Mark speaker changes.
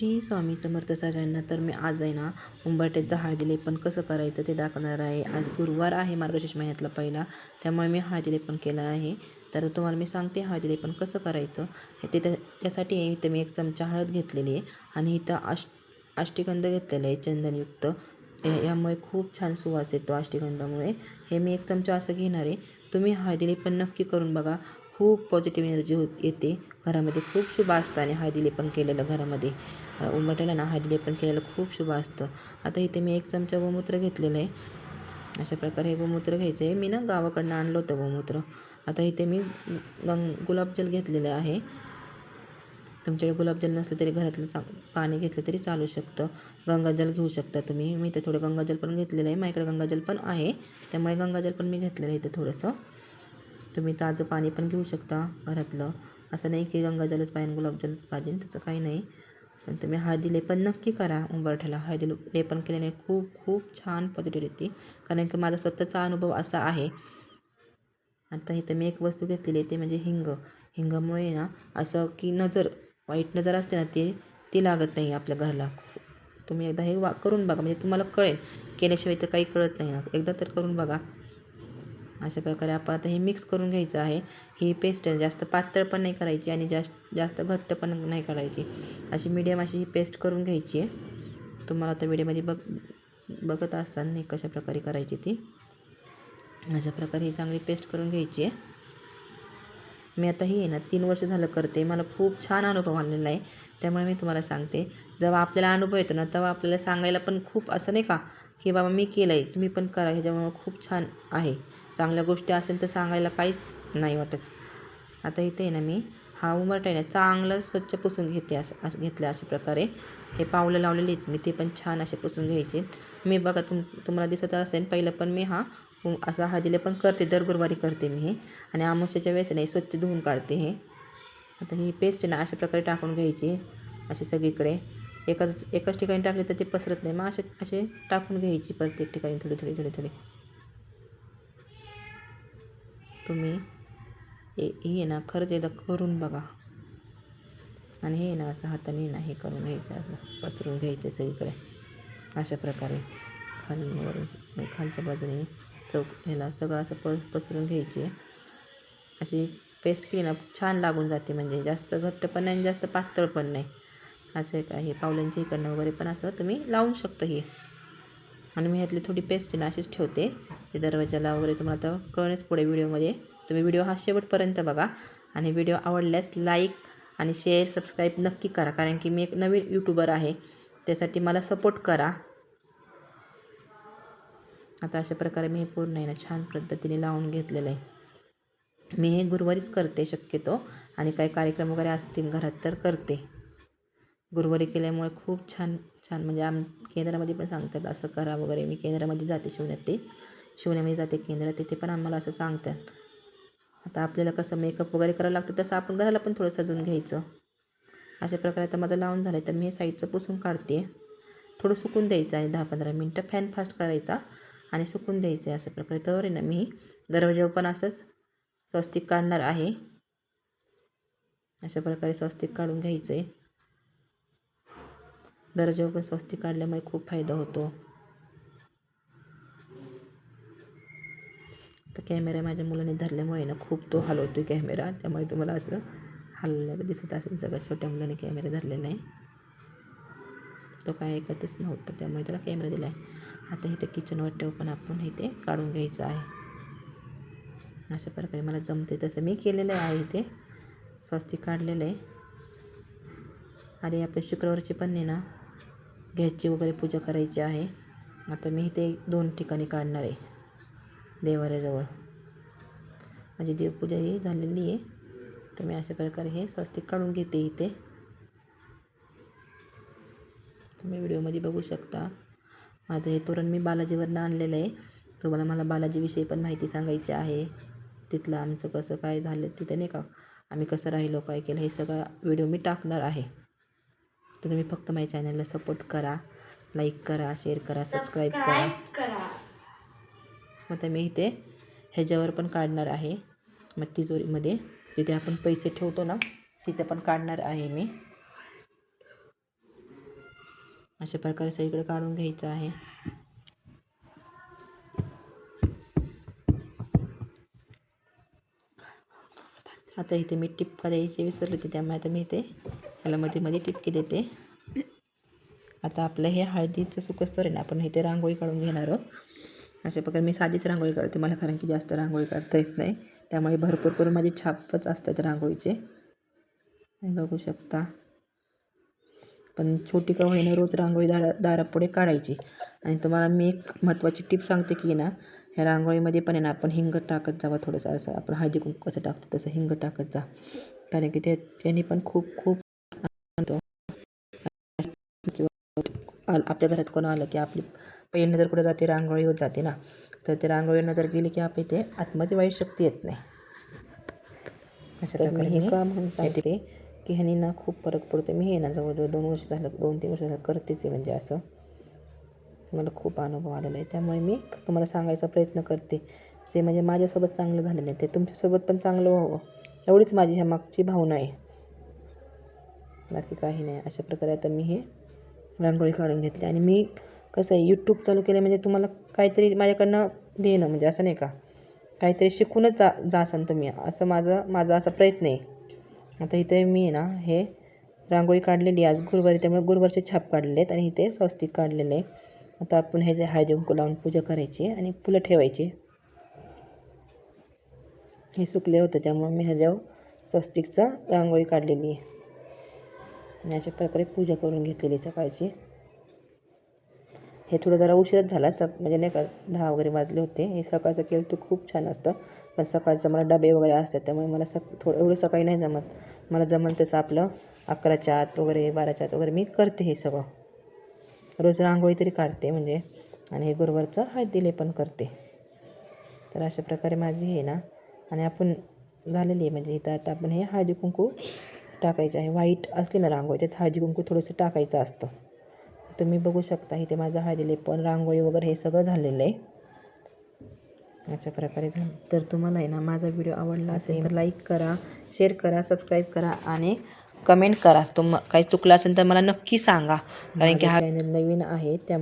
Speaker 1: श्री स्वामी समर्थ सगळ्यांना तर मी आज आहे ना उंबरट्याचं हळदीलेपन कसं करायचं ते दाखवणार आहे. आज गुरुवार आहे मार्गशीर्ष महिन्यातला पहिला त्यामुळे मी हळदीलेपन केलं आहे. तर तुम्हाला मी सांगते हळदीलेपन कसं करायचं. हे ते त्या- त्यासाठी इथं मी एक चमचा हळद घेतलेली आहे आणि इथं अश अष्टीगंध घेतलेलं आहे चंदनयुक्त. यामुळे खूप छान सुवास येतो अष्टीगंधामुळे. हे मी एक चमचा असं घेणार आहे. तुम्ही हळदीलेपन नक्की करून बघा. खूप पॉझिटिव्ह एनर्जी होत येते. घरामध्ये खूप शुभ असतं आणि हळदीलेपन केलेलं घरामध्ये. उमटलं ना हळदीले पण केलेलं खूप शुभ असतं. आता इथे मी एक चमचा गोमूत्र घेतलेलं आहे. अशा प्रकारे हे गोमूत्र घ्यायचं आहे. मी ना गावाकडनं आणलं होतं गोमूत्र. आता इथे मी गंग गुलाबजल घेतलेलं आहे. तुमच्याकडे गुलाबजल नसलं तरी घरातलं चा पाणी घेतलं तरी चालू शकतं. गंगाजल घेऊ शकता तुम्ही. मी इथे थोडं गंगाजल पण घेतलेलं आहे. माझ्याकडे गंगाजल पण आहे. त्यामुळे गंगाजल पण मी घेतलेलं आहे इथे थोडंसं. तुम्ही ताजं पाणी पण घेऊ शकता घरातलं. असं नाही की गंगाजलच पाहिजे गुलाबजलच पाहिजे तसं काही नाही. पण तुम्ही हळदी लेपन नक्की करा उंबरठ्याला. हळदी लेपन केल्याने खूप खूप छान पॉझिटिव्ह येते. कारण की माझा स्वतःचा अनुभव असा आहे. आता इथं मी एक वस्तू घेतलेली आहे ते म्हणजे हिंग. हिंगामुळे ना असं की नजर वाईट नजर असते ना ते ती लागत नाही आपल्या घराला. तुम्ही एकदा हे वा करून बघा. म्हणजे तुम्हाला कळेल. केल्याशिवाय तर काही कळत नाही ना. एकदा तर करून बघा. अशा प्रकारे आपण आता हे मिक्स करून घ्यायचं आहे. ही पेस्ट आहे जास्त पातळ पण नाही करायची आणि जास्त जास्त घट्ट पण नाही करायची. अशी मीडियम अशी ही पेस्ट करून घ्यायची आहे. तुम्हाला आता व्हिडिओमध्ये बघ बघत असताना नाही कशा प्रकारे करायची ती. अशा प्रकारे ही चांगली पेस्ट करून घ्यायची आहे. मी आता ही आहे ना तीन वर्ष झालं करते. मला खूप छान अनुभव आलेला आहे. त्यामुळे मी तुम्हाला सांगते जेव्हा आपल्याला अनुभव येतो ना तेव्हा आपल्याला सांगायला पण खूप असं नाही का की बाबा मी केलं आहे तुम्ही पण करा ह्याच्यामुळे खूप छान आहे. चांगल्या गोष्टी असेल तर सांगायला काहीच नाही वाटत. आता इथे आहे ना मी हा उमरटा आहे ना चांगलं स्वच्छ पुसून घेते असं असं घेतलं अशा प्रकारे. हे पावलं लावलेले आहेत मी ते पण छान असे पुसून घ्यायचे. मी बघा तुम तुम्हाला दिसत असेल पहिलं पण मी हा असा हळदीला पण करते दर गुरुवारी करते मी हे. आणि आमोशाच्या वेळेस नाही स्वच्छ धुवून काढते हे. आता ही पेस्ट आहे ना अशा प्रकारे टाकून घ्यायची अशी सगळीकडे. एकाच एकाच ठिकाणी टाकली तर ते पसरत नाही. मग असे असे टाकून घ्यायची प्रत्येक ठिकाणी थोडी थोडी थोडी थोडी. तुम्ही. हे हे ना खरंच एकदा करून बघा. आणि हे ना असं हाताने ना हे करून घ्यायचं असं पसरून घ्यायचं सगळीकडे. अशा प्रकारे खालून खालच्या बाजूने चौक ह्याला सगळं असं प पसरून घ्यायची. अशी पेस्ट केली ना छान लागून जाते म्हणजे जास्त घट्ट पण नाही आणि जास्त पातळ पण नाही. असं काही पावलांच्या इकडनं वगैरे पण असं तुम्ही लावू शकता हे. आणि मी ह्यातली थोडी पेस्ट ना अशीच ठेवते. ते दरवाजाला वगैरे तुम्हाला आता कळणेच पुढे व्हिडिओमध्ये. तुम्ही व्हिडिओ हा शेवटपर्यंत बघा. आणि व्हिडिओ आवडल्यास लाईक आणि शेअर सबस्क्राईब नक्की करा. कारण की मी एक नवीन यूट्यूबर आहे. त्यासाठी मला सपोर्ट करा. आता अशा प्रकारे मी हे पूर्ण आहे ना छान पद्धतीने लावून घेतलेलं आहे. मी हे गुरुवारीच करते शक्यतो. आणि काही कार्यक्रम वगैरे असतील घरात तर करते. गुरुवारी केल्यामुळे खूप छान छान म्हणजे आम केंद्रामध्ये पण सांगतात असं करा वगैरे. मी केंद्रामध्ये जाते शिवण्यात ते शिवण्यामध्ये जाते केंद्रात तिथे पण आम्हाला असं सांगतात. आता आपल्याला कसं मेकअप वगैरे करावं लागतं तसं आपण घराला पण थोडं सजवून घ्यायचं. अशा प्रकारे आता माझं लावून झालं आहे तर मी हे साईडचं पुसून काढते. थोडं सुकून द्यायचं आणि दहा पंधरा मिनटं. फॅन फास्ट करायचा आणि सुकून द्यायचं आहे अशा प्रकारे. तर आहे ना मी दरवाजावर पण असंच स्वस्तिक काढणार आहे. अशा प्रकारे स्वस्तिक काढून घ्यायचं आहे दरवाजावर पण स्वस्तिक काढल्यामुळे खूप फायदा होतो. तर कॅमेरा माझ्या मुलाने धरल्यामुळे ना खूप तो हलवतो कॅमेरा. त्यामुळे तुम्हाला असं हललेलं दिसत असेल. सगळ्यात छोट्या मुलाने कॅमेरा धरलेला आहे. तो काय ऐकतच नव्हता. त्यामुळे त्याला कॅमेरा दिला आहे आता इथे किचन वाट्यावर पण आपण इथे काढून घ्यायचं आहे. अशा प्रकारे मला जमते तसं मी केलेलं आहे इथे. स्वस्तिक काढलेलं आहे. आणि आपण शुक्रवारची पण नाही ना. घ्यायची वगैरे पूजा करायची आहे. आता मी इथे दोन ठिकाणी काढणार आहे. देवाऱ्याजवळ. माझी देवपूजा ही झालेली आहे. तर मी अशा प्रकारे हे स्वस्तिक काढून घेते इथे. तुम्ही व्हिडिओमध्ये बघू शकता. माझं हे तोरण मी बालाजीवरनं आणलेलं आहे. तुम्हाला मला बालाजीविषयी पण माहिती सांगायची आहे. तिथलं आमचं कसं काय झालं तिथे नाही का? आम्ही कसं राहिलो काय केलं हे सगळं व्हिडिओ मी टाकणार आहे. तर तुम्ही फक्त माझ्या चॅनलला सपोर्ट करा लाईक करा शेअर करा सबस्क्राईब करा.
Speaker 2: करा.
Speaker 1: आता मी इथे ह्याच्यावर पण काढणार आहे मग तिजोरीमध्ये जिथे आपण पैसे ठेवतो ना तिथे पण काढणार आहे मी. अशा प्रकारे सगळीकडे काढून घ्यायचं आहे. आता इथे मी टिपका द्यायची विसरले होते त्यामुळे आता मी इथे याला मध्ये मध्ये टिपकी देते. आता आपलं हे हळदीचं सुकस्तर आहे. ना आपण इथे रांगोळी काढून घेणार आहोत. अशा प्रकारे मी साधीच रांगोळी काढते मला कारण की जास्त रांगोळी काढता येत नाही. त्यामुळे भरपूर करून माझी छापच असतात रांगोळीचे. हे बघू शकता. पण छोटी का होईना रोज रांगोळी दारा दारापुढे काढायची. आणि तुम्हाला मी एक महत्त्वाची टिप सांगते की ना ह्या रांगोळीमध्ये पण आहे ना आपण हिंग टाकत जावं थोडंसं. असं आपण हळदी कुंकू कसं टाकतो तसं हिंग टाकत जा. कारण की ते त्याने पण खूप खूप आणतो किंवा आपल्या घरात कोण आलं की आपली पहिली नजर कुठे जाते रांगोळी होत जाते ना तर ते रांगोळी नजर गेली की आपल्या इथे आतमध्ये वाईट शक्ती येत नाही. अशा प्रकारे हे काम म्हणून सांगते की ह्यानी ना खूप फरक पडतो मी हे ना जवळजवळ दोन वर्ष झालं दोन तीन वर्ष झालं करतेच आहे म्हणजे असं. मला खूप अनुभव आलेला आहे. त्यामुळे मी तुम्हाला सांगायचा प्रयत्न करते. जे म्हणजे माझ्यासोबत चांगलं झालेलं आहे ते तुमच्यासोबत पण चांगलं व्हावं. एवढीच माझी ह्या मागची भावना आहे. बाकी काही नाही. अशा प्रकारे आता मी हे रांगोळी काढून घेतली. आणि मी कसं आहे यूट्यूब चालू केलं म्हणजे तुम्हाला काहीतरी माझ्याकडनं देणं म्हणजे असं नाही का? काहीतरी शिकूनच जा जासान तुम्ही असं माझा माझा असा प्रयत्न आहे. आता इथे मी आहे ना हे रांगोळी काढलेली आहे. आज गुरुवारी त्यामुळे गुरुवारचे छाप काढलेले आहेत आणि इथे स्वस्तिक काढलेले आहे. आता आपण हे जे हळदी कुंकू लावून पूजा करायची आणि फुलं ठेवायची. हे सुकले होते त्यामुळे मी ह्याच्यावर स्वस्तिकचं रांगोळी काढलेली आहे. आणि अशा प्रकारे पूजा करून घेतलेली सकाळची. हे थोडं जरा उशीरच झाला सक म्हणजे नाही का दहा वगैरे वाजले होते. हे सकाळचं केलं तर खूप छान असतं. पण सकाळचं मला डबे वगैरे असतात त्यामुळे मला सक थोडं एवढं सकाळी नाही जमत. मला जमल तसं आपलं अकराच्या आत वगैरे बाराच्या आत वगैरे मी करते हे सगळं. रोज रांगोळी तरी काढते म्हणजे. आणि हे गुरुवारचं हळदीले पण करते. तर अशा प्रकारे माझी हे ना आणि आपण झालेली आहे म्हणजे इथं आता आपण हे हळदी कुंकू टाकायचं आहे. व्हाईट असली ना रांगोळी त्यात हळदी कुंकू थोडंसं टाकायचं असतं. तुम्ही बघू शकता इथे माझं हळदीले पण रांगोळी वगैरे हे सगळं झालेलं आहे. अशा प्रकारे झालं. तर तुम्हाला आहे ना माझा व्हिडिओ आवडला असेल तर लाईक करा शेअर करा सबस्क्राईब करा आणि कमेंट करा. तुम काही चुकलं असेल तर मला नक्की सांगा. कारण की हा चॅनल नवीन आहे त्यामुळे